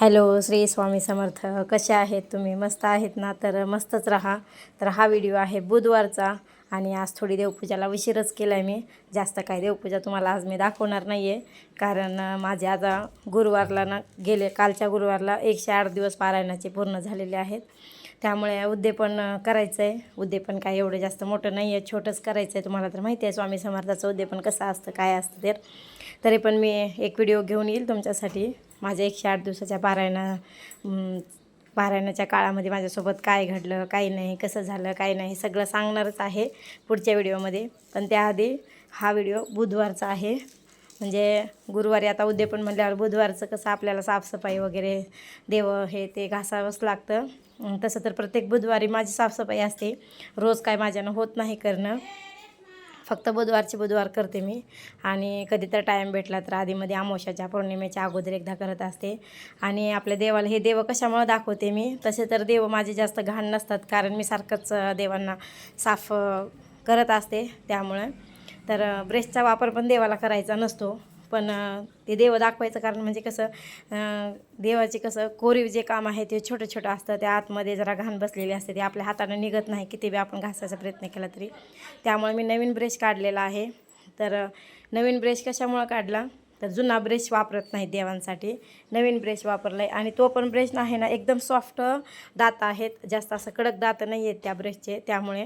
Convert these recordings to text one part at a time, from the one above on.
Hello Shri Swami Samarth. कसे आहेत तुम्ही? मस्त आहेत ना? तर मस्तच राहा. तर हा व्हिडिओ आहे बुधवारचा आणि आज थोडी देवपूजाला उशीरच केला आहे मी. जास्त काय देवपूजा तुम्हाला आज मी दाखवणार नाही आहे कारण माझे आता गुरुवारला ना गेले कालच्या गुरुवारला एकशे आठ दिवस पारायणाचे पूर्ण झालेले आहेत. त्यामुळे उद्यापन करायचं आहे उद्यापन काय एवढं जास्त मोठं नाही आहे छोटंच करायचं आहे तुम्हाला तर माहिती आहे स्वामी समर्थाचं उद्यापन कसं असतं काय असतं तर तरी पण मी एक व्हिडिओ घेऊन येईल तुमच्यासाठी. माझ्या एकशे आठ दिवसाच्या पारायणा पारायणाच्या काळामध्ये माझ्यासोबत काय घडलं काय नाही कसं झालं काय नाही सगळं सांगणारच आहे पुढच्या व्हिडिओमध्ये. पण त्याआधी हा व्हिडिओ बुधवारचा आहे. म्हणजे गुरुवारी आता उद्यापन म्हटल्यावर बुधवारचं कसं आपल्याला साफसफाई वगैरे देव हे ते घासावंच लागतं. तसं तर प्रत्येक बुधवारी माझी साफसफाई असते. रोज काय माझ्यानं होत नाही करणं. फक्त बुधवारचे बुधवार करते मी. आणि कधी तर टाईम भेटला तर आधीमध्ये अमावश्याच्या पौर्णिमेच्या अगोदर एकदा करत असते. आणि आपल्या देवाला हे देव कशामुळं दाखवते मी? तसे तर देव माझे जास्त घाण नसतात कारण मी सारखंच देवांना साफ करत असते त्यामुळं. तर ब्रेशचा वापर पण देवाला करायचा नसतो. पण ते देव दाखवायचं कारण म्हणजे कसं देवाचे कसं कोरीव जे काम आहे ते छोटं छोटं असतं. त्या आतमध्ये जरा घाण बसलेली असते. ते आपल्या हातानं निघत नाही किती बी आपण घासायचा प्रयत्न केला तरी. त्यामुळे मी नवीन ब्रश काढलेला आहे. तर नवीन ब्रश कशामुळं काढला? तर जुना ब्रश वापरत नाही देवांसाठी. नवीन ब्रश वापरला आहे आणि तो पण ब्रश नाही ना एकदम सॉफ्ट दात आहेत. जास्त असं कडक दात नाही आहेत त्या ब्रशचे. त्यामुळे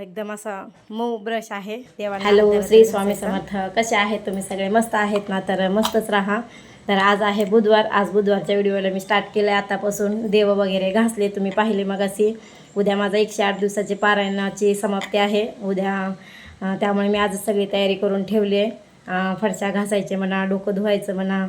एकदम असा मऊ ब्रश आहे देवांना हॅलो श्री स्वामी. समर्थ. कसे आहेत तुम्ही? सगळे मस्त आहेत ना? तर मस्तच राहा. तर आज आहे बुधवार. आज बुधवारच्या व्हिडिओला मी स्टार्ट केलं आहे आतापासून. देव वगैरे घासले तुम्ही पाहिले मगाशी. उद्या माझा एकशे आठ दिवसाची पारायणाची समाप्ती आहे. उद्या त्यामुळे मी आजच सगळी तयारी करून ठेवली आहे. फरशा घासायचे म्हणा डोकं धुवायचं म्हणा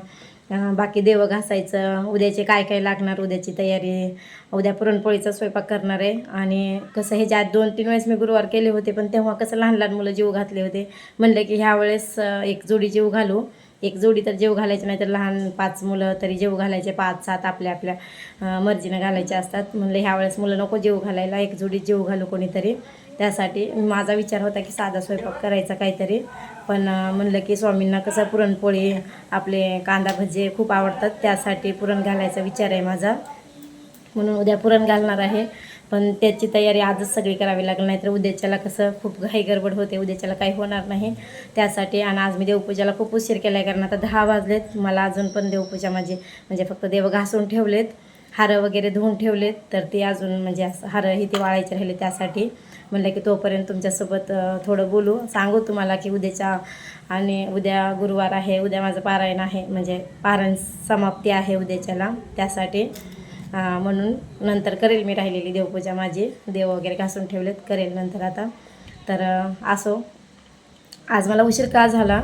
बाकी देव घासायचं उद्याचे काय काय लागणार उद्याची तयारी उद्या पुरणपोळीचा स्वयंपाक करणार आहे. आणि कसं हे ज्या दोन तीन वेळेस मी गुरुवार केले होते पण तेव्हा कसं लहान लहान मुलं जीव घातले होते. म्हणलं की ह्या वेळेस एक जोडी जीव घालू. एक जोडी तर जेव घालायचे नाही तर लहान पाच मुलं तरी जेव घालायचे पाच सात आपल्या आपल्या मर्जीनं घालायचे असतात. म्हणलं ह्यावेळेस मुलं नको जेव घालायला एक जोडी जेव घालू कोणीतरी. त्यासाठी माझा विचार होता की साधा स्वयंपाक करायचा काहीतरी. पण म्हणलं की स्वामींना कसं पुरणपोळी आपले कांदा भजे खूप आवडतात त्यासाठी पुरण घालायचा विचार आहे माझा. म्हणून उद्या पुरण घालणार आहे. पण त्याची तयारी आजच सगळी करावी लागेल नाही तर उद्याच्याला कसं खूप घाई गडबड होते उद्याच्याला काही होणार नाही. त्यासाठी आणि आज मी देवपूजाला खूप उशीर केला आहे कारण आता दहा वाजलेत. मला अजून पण देवपूजा माझी म्हणजे फक्त देव घासून ठेवलेत हारं वगैरे धुवून ठेवलेत तर ते अजून म्हणजे असं हारं ही ते वाळायचे राहिले त्यासाठी. म्हणलं की तोपर्यंत तुमच्यासोबत थोडं बोलू सांगू तुम्हाला की उद्याच्या आणि उद्या गुरुवार आहे उद्या माझं पारायण आहे म्हणजे पारायण समाप्ती आहे उद्याच्याला त्यासाठी म्हणून नंतर करेल मी राहिलेली देवपूजा माझी देव वगैरे घासून ठेवलेत करेल नंतर आता. तर असो. आज मला उशीर का झाला?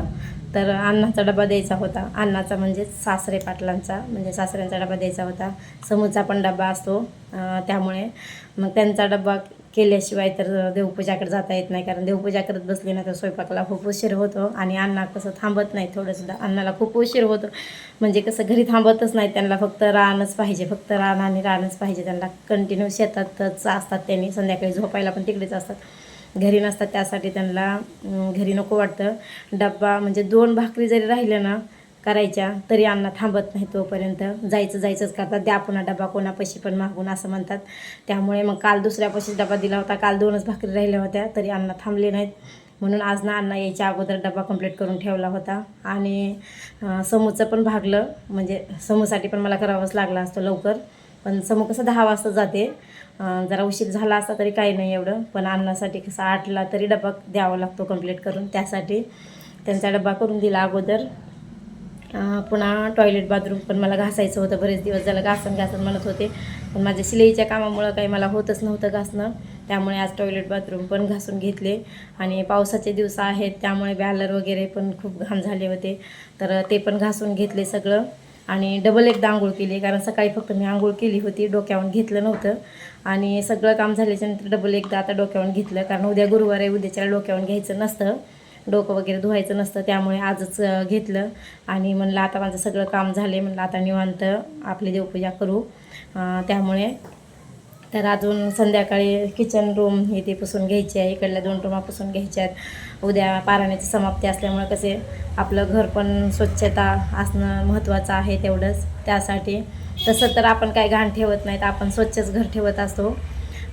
तर अन्नाचा डबा द्यायचा होता. अन्नाचा म्हणजे सासरे पाटलांचा म्हणजे सासऱ्यांचा डबा द्यायचा होता. समूचा पण डबा असतो त्यामुळे. मग त्यांचा डबा केल्याशिवाय तर देवपूजाकडे जाता येत नाही. कारण देवपूजा करत बसली ना तर स्वयंपाकाला खूप उशीर होतो आणि अण्णा कसं थांबत नाही थोडंसुद्धा अण्णाला खूप उशीर होतो. म्हणजे कसं घरी थांबतच नाही. त्यांना फक्त रानच पाहिजे. फक्त रान आणि रानच पाहिजे. त्यांना कंटिन्यू शेतातच असतात त्यांनी. संध्याकाळी झोपायला पण तिकडेच असतात. घरी नसतात. त्यासाठी त्यांना घरी नको वाटतं. डब्बा म्हणजे दोन भाकरी जरी राहिल्या ना करायच्या तरी अण्णा थांबत नाही तोपर्यंत. जायचं जायचंच करतात. द्या पुन्हा डबा कोणापाशी पण मागून असं म्हणतात. त्यामुळे मग काल दुसऱ्यापाशीच डबा दिला होता. काल दोनच भाकरी राहिल्या होत्या तरी अण्णा थांबले नाहीत. म्हणून आज ना अण्णा यायच्या अगोदर डबा कंप्लीट करून ठेवला होता. आणि समूचं पण भागलं. म्हणजे समूसाठी पण मला करावंच लागला असतो लवकर. पण समूह कसं दहा वाजता जाते. जरा उशीर झाला असता तरी काही नाही एवढं. पण अन्नासाठी कसं आठला तरी डबा द्यावा लागतो कंप्लीट करून. त्यासाठी त्यांचा डबा करून दिला अगोदर. पुन्हा टॉयलेट बाथरूम पण मला घासायचं होतं. बरेच दिवस झालं घासन घासन म्हणत होते. पण माझ्या शिलाईच्या कामामुळं काही मला होतच नव्हतं घासणं. त्यामुळे आज टॉयलेट बाथरूम पण घासून घेतले. आणि पावसाचे दिवस आहेत त्यामुळे बॅलर वगैरे पण खूप घाण झाले होते. तर ते पण घासून घेतले सगळं. आणि डबल एकदा आंघोळ केली कारण सकाळी फक्त मी आंघोळ केली होती डोक्यावरून घेतलं नव्हतं. आणि सगळं काम झाल्याच्यानंतर डबल एकदा आता डोक्यावरून घेतलं कारण उद्या गुरुवार आहे उद्याच्या डोक्यावरून घ्यायचं नसतं. डोकं वगैरे धुवायचं नसतं त्यामुळे आजच घेतलं. आणि म्हणलं आता माझं सगळं काम झाले म्हणलं आता निवांत आपली देवपूजा करू. त्यामुळे तर अजून संध्याकाळी किचन रूम हे ते पुसून घ्यायची आहे. इकडल्या दोन रूमा पुसून घ्यायच्या आहेत. उद्या पाराण्याची समाप्ती असल्यामुळे कसे आपलं घर पण स्वच्छता असणं महत्त्वाचं आहे तेवढंच. त्यासाठी तसं तर आपण काय घाण ठेवत नाहीत. आपण स्वच्छच घर ठेवत असतो.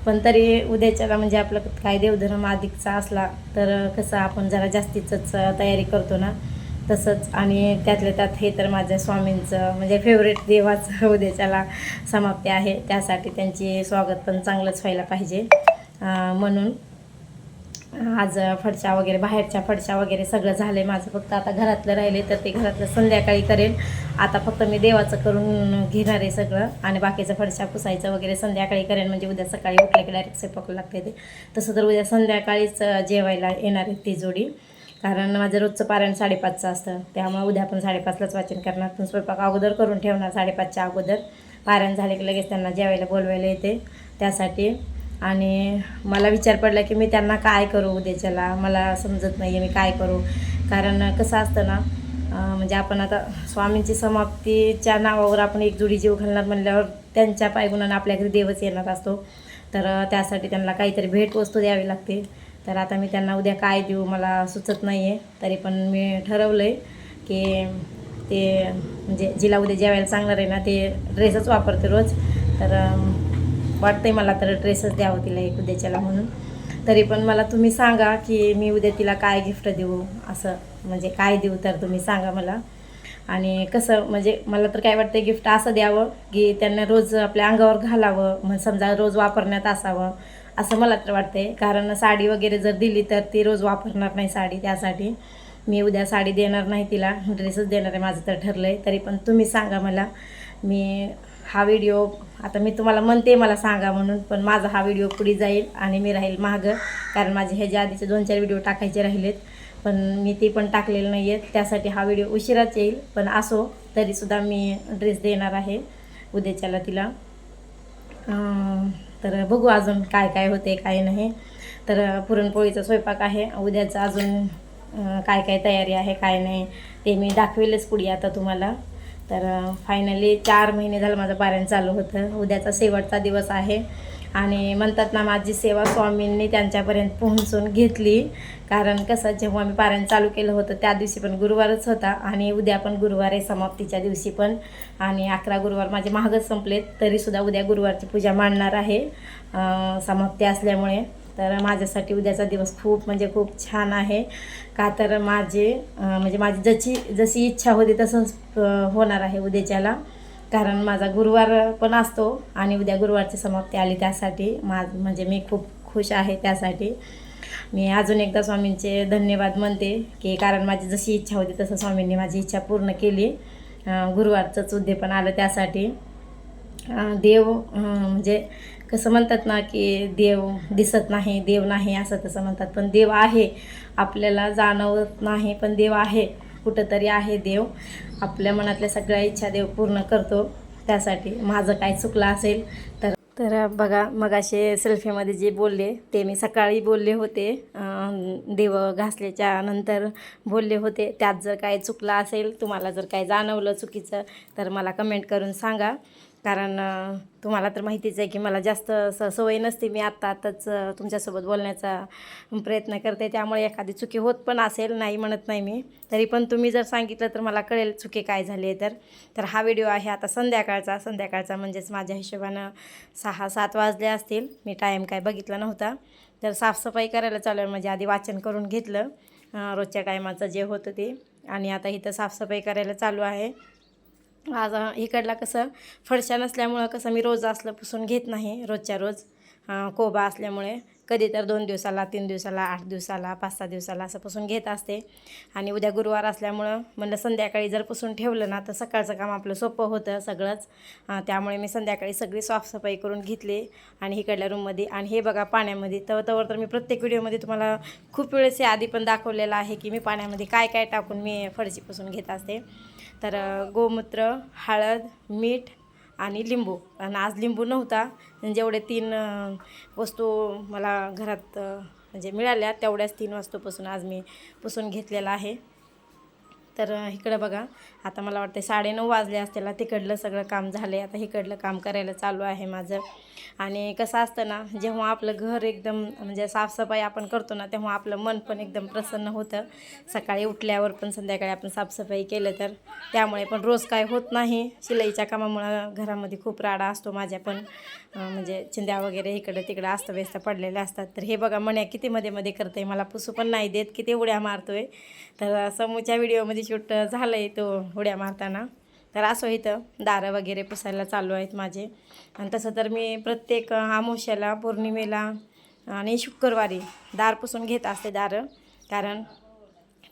पण तरी उद्याच्याला म्हणजे आपलं काय देवधर्म अधिकचा असला तर कसं आपण जरा जास्तीचंच तयारी करतो ना तसंच. आणि त्यातल्या त्यात हे तर माझ्या स्वामींचं म्हणजे फेवरेट देवाचं उद्याच्याला समाप्ती आहे. त्यासाठी त्यांची स्वागत पण चांगलंच व्हायला पाहिजे. म्हणून आज फडशा वगैरे बाहेरच्या फडशा वगैरे सगळं झालं आहे माझं फक्त. आता घरातलं राहिले तर ते घरातलं संध्याकाळी करेल आता फक्त मी देवाचं करून घेणार आहे सगळं. आणि बाकीचं फडशा पुसायचं वगैरे संध्याकाळी करेन. म्हणजे उद्या सकाळी उठलं की डायरेक्ट स्वयंपाक लागते ते. तसं तर उद्या संध्याकाळीच जेवायला येणार आहे ती जोडी. कारण माझं रोजचं पारायण साडेपाचचं असतं. त्यामुळे उद्या पण साडेपाचलाच वाचन करणार. पण स्वयंपाक अगोदर करून ठेवणार साडेपाचच्या अगोदर. पारायण झाले की लगेच त्यांना जेवायला बोलवायला येते. त्यासाठी आणि मला विचार पडला की मी त्यांना काय करू उद्याच्याला? मला समजत नाही आहे मी काय करू? कारण कसं असतं ना म्हणजे आपण आता स्वामींची समाप्तीच्या नावावर आपण एक जोडी जीव घालणार म्हणल्यावर त्यांच्या पायगुणानं आपल्या घरी देवच येणार असतो. तर त्यासाठी त्यांना काहीतरी भेटवस्तू द्यावी लागते. तर आता मी त्यांना उद्या काय देऊ मला सुचत नाही आहे तरी पण मी ठरवलं आहे की ते म्हणजे जिला उद्या जेवायला सांगणार आहे ना ते ड्रेसच वापरते रोज. तर वाटतंय मला तर ड्रेसच द्यावं तिला एक उद्याच्याला म्हणून. तरी पण मला तुम्ही सांगा की मी उद्या तिला काय गिफ्ट देऊ? असं म्हणजे काय देऊ तर तुम्ही सांगा मला. आणि कसं म्हणजे मला तर काय वाटतं गिफ्ट असं द्यावं की त्यांना रोज आपल्या अंगावर घालावं मग समजा रोज वापरण्यात असावं असं मला तर वाटतंय. कारण साडी वगैरे जर दिली तर ती रोज वापरणार नाही साडी त्यासाठी. मी उद्या साडी देणार नाही तिला ड्रेसच देणार आहे माझं तर ठरलं आहे तरी पण तुम्ही सांगा मला. मी हा व्हिडिओ आता मी तुम्हाला म्हणते मला सांगा म्हणून पण माझा हा व्हिडिओ पुढे जाईल आणि मी राहील मागं कारण माझे ह्याच्या आधीचे दोन चार व्हिडिओ टाकायचे राहिलेत. पण मी ते पण टाकलेले नाही आहेत त्यासाठी हा व्हिडिओ उशिराच येईल. पण असो तरीसुद्धा मी ड्रेस देणार आहे उद्याच्याला तिला. तर बघू अजून काय काय होते काय नाही. तर पुरणपोळीचा स्वयंपाक आहे. उद्याचं अजून काय काय तयारी आहे काय नाही ते मी दाखवेलच पुढे आता तुम्हाला. तर फायनली चार महिने झालं माझं पारायण चालू होतं. उद्याचा शेवटचा दिवस आहे. आणि म्हणतात ना माझी सेवा स्वामींनी त्यांच्यापर्यंत पोहोचून घेतली. कारण कसं जेव्हा मी पारायण चालू केलं होतं त्या दिवशी पण गुरुवारच होता. आणि उद्या पण गुरुवार आहे समाप्तीच्या दिवशी पण. आणि अकरा गुरुवार माझे महागच संपलेत. तरीसुद्धा उद्या गुरुवारची पूजा मांडणार आहे. समाप्ती असल्यामुळे. तर माझ्यासाठी उद्याचा दिवस खूप म्हणजे खूप छान आहे. का तर माझे म्हणजे माझी जशी जशी इच्छा होती तसंच होणार आहे उद्याच्याला. कारण माझा गुरुवार पण असतो आणि उद्या गुरुवारची समाप्ती आली त्यासाठी मा म्हणजे मी खूप खुश आहे त्यासाठी. मी अजून एकदा स्वामींचे धन्यवाद म्हणते की कारण माझी जशी इच्छा होती तसं स्वामींनी माझी इच्छा पूर्ण केली. गुरुवारचंच उद्यापन आलं त्यासाठी. देव म्हणजे कसं म्हणतात ना की देव दिसत नाही देव नाही असं तसं म्हणतात. पण देव आहे. आपल्याला जाणवत नाही पण देव आहे. कुठंतरी आहे देव. आपल्या मनातल्या सगळ्या इच्छा देव पूर्ण करतो. त्यासाठी माझं काय चुकलं असेल तर तर बघा मग असे सेल्फीमध्ये जे बोलले ते मी सकाळी बोलले होते. देव घासल्याच्या नंतर बोलले होते. त्यात जर काय चुकलं असेल तुम्हाला जर काय जाणवलं चुकीचं तर मला कमेंट करून सांगा. कारण तुम्हाला तर माहितीच आहे की मला जास्त स सवय नसते मी आत्ता आत्ताच तुमच्यासोबत बोलण्याचा प्रयत्न करते. त्यामुळे एखादी चुकी होत पण असेल नाही म्हणत नाही मी. तरी पण तुम्ही जर सांगितलं तर मला कळेल चुकी काय झाली आहे तर. तर हा व्हिडिओ आहे आता संध्याकाळचा. संध्याकाळचा म्हणजेच माझ्या हिशोबानं सहा सात वाजले असतील. मी टाईम काय बघितला नव्हता. तर साफसफाई करायला चालू आहे म्हणजे आधी वाचन करून घेतलं. रोजच्या टायमाचं जे होतं ते. आणि आता इथं साफसफाई करायला चालू आहे. आज इकडला कसं फडशा नसल्यामुळं कसं मी रोज असलं पुसून घेत नाही रोजच्या रोज. कोबा असल्यामुळे. कधी तर दोन दिवसाला तीन दिवसाला आठ दिवसाला पाच सहा दिवसाला असं पुसून घेत असते. आणि उद्या गुरुवार असल्यामुळं म्हणलं संध्याकाळी जर पुसून ठेवलं ना तर सकाळचं काम आपलं सोपं होतं सगळंच. त्यामुळे मी संध्याकाळी सगळी साफसफाई करून घेतली आणि इकडल्या रूममध्ये आणि हे बघा पाण्यामध्ये. तवर तवर तर मी प्रत्येक व्हिडिओमध्ये तुम्हाला खूप वेळेस हे आधी पण दाखवलेलं आहे की मी पाण्यामध्ये काय काय टाकून मी फरशी पुसून घेत असते. तर गोमूत्र हळद मीठ आणि लिंबू. आणि आज लिंबू नव्हता. जेवढे तीन वस्तू मला घरात म्हणजे मिळाल्या तेवढ्याच तीन वस्तूपासून आज मी पुसून घेतलेला आहे. तर इकडं बघा. आता मला वाटतं साडेनऊ वाजले असतील. तिकडलं सगळं काम झालं आहे आता इकडलं काम करायला चालू आहे माझं. आणि कसं असतं ना जेव्हा आपलं घर एकदम म्हणजे साफसफाई आपण करतो ना तेव्हा आपलं मन पण एकदम प्रसन्न होतं. सकाळी उठल्यावर पण संध्याकाळी आपण साफसफाई केलं तर. त्यामुळे पण रोज काय होत नाही. शिलाईच्या कामामुळं घरामध्ये खूप राडा असतो माझ्या पण. म्हणजे चिंध्या वगैरे इकडं तिकडं अस्तव्यस्त पडलेले पडलेल्या असतात. तर हे बघा मण्या किती मध्ये मध्ये करते मला पुसू पण नाही देत. किती उड्या मारतोय. तर समूच्या व्हिडिओमध्ये शूट झालं आहे तो उड्या मारताना तर असं इथं दारं वगैरे पुसायला चालू आहेत माझे. आणि तसं तर मी प्रत्येक आमोश्याला पौर्णिमेला आणि शुक्रवारी दार पुसून घेत असते दारं. कारण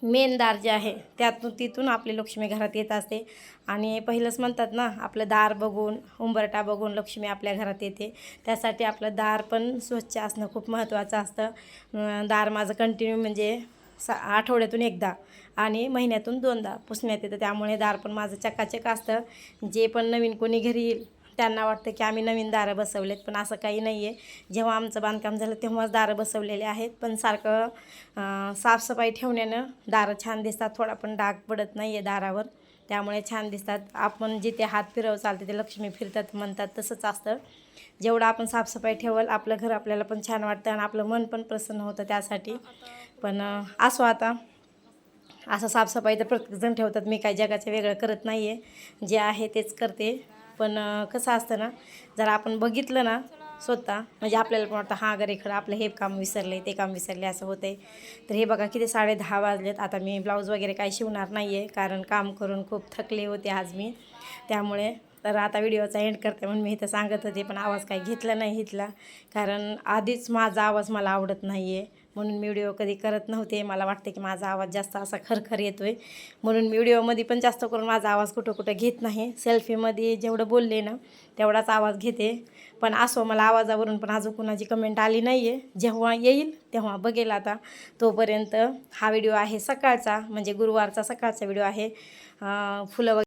मेन दार जे आहे त्यातून तिथून आपली लक्ष्मी घरात येत असते. आणि पहिलंच म्हणतात ना आपलं दार बघून उंबरटा बघून लक्ष्मी आपल्या घरात येते. त्यासाठी आपलं दार पण स्वच्छ असणं खूप महत्त्वाचं असतं. दार माझं कंटिन्यू म्हणजे सा आठवड्यातून एकदा आणि महिन्यातून दोनदा पुसण्यात येतं. त्यामुळे दार पण माझं चकाचक असतं. जे पण नवीन कोणी घरी येईल त्यांना वाटतं की आम्ही नवीन दारं बसवलेत पण असं काही नाही आहे. जेव्हा आमचं बांधकाम झालं तेव्हाच दारं बसवलेले आहेत. पण सारखं साफसफाई ठेवण्यानं दारं छान दिसतात. थोडा पण डाग पडत नाही आहे दारावर. त्यामुळे छान दिसतात. आपण जिथे हात फिरव चालते ते लक्ष्मी फिरतात म्हणतात तसंच असतं. जेवढं आपण साफसफाई ठेवल आपलं घर आपल्याला पण छान वाटतं आणि आपलं मन पण प्रसन्न होतं त्यासाठी. पण असो आता. असं साफसफाई तर प्रत्येकजण ठेवतात. मी काही जगाचं वेगळं करत नाही आहे जे आहे तेच करते. पण कसं असतं ना जर आपण बघितलं ना स्वतः म्हणजे आपल्याला पण वाटतं हां अगर खरं आपलं हे काम विसरले ते काम विसरले असं होतंय. तर हे बघा किती साडे दहा वाजलेत. आता मी ब्लाऊज वगैरे काही शिवणार नाही आहे कारण काम करून खूप थकले होते आज मी. त्यामुळे तर आता व्हिडिओचा एंड करते म्हणून मी इथं सांगत होते पण आवाज काही घेतला नाही इथला. कारण आधीच माझा आवाज मला आवडत नाही आहे म्हणून मी व्हिडिओ कधी करत नव्हते. मला वाटते की माझा आवाज जास्त असा खरखर येतो आहे म्हणून मी व्हिडिओमध्ये पण जास्त करून माझा आवाज कुठं कुठं घेत नाही. सेल्फीमध्ये जेवढं बोलले ना तेवढाच आवाज घेते. पण असो मला आवाजावरून पण अजून कुणाची कमेंट आली नाही आहे जेव्हा येईल तेव्हा बघेल आता. तोपर्यंत हा व्हिडिओ आहे सकाळचा म्हणजे गुरुवारचा सकाळचा व्हिडिओ आहे. फुलं वगैरे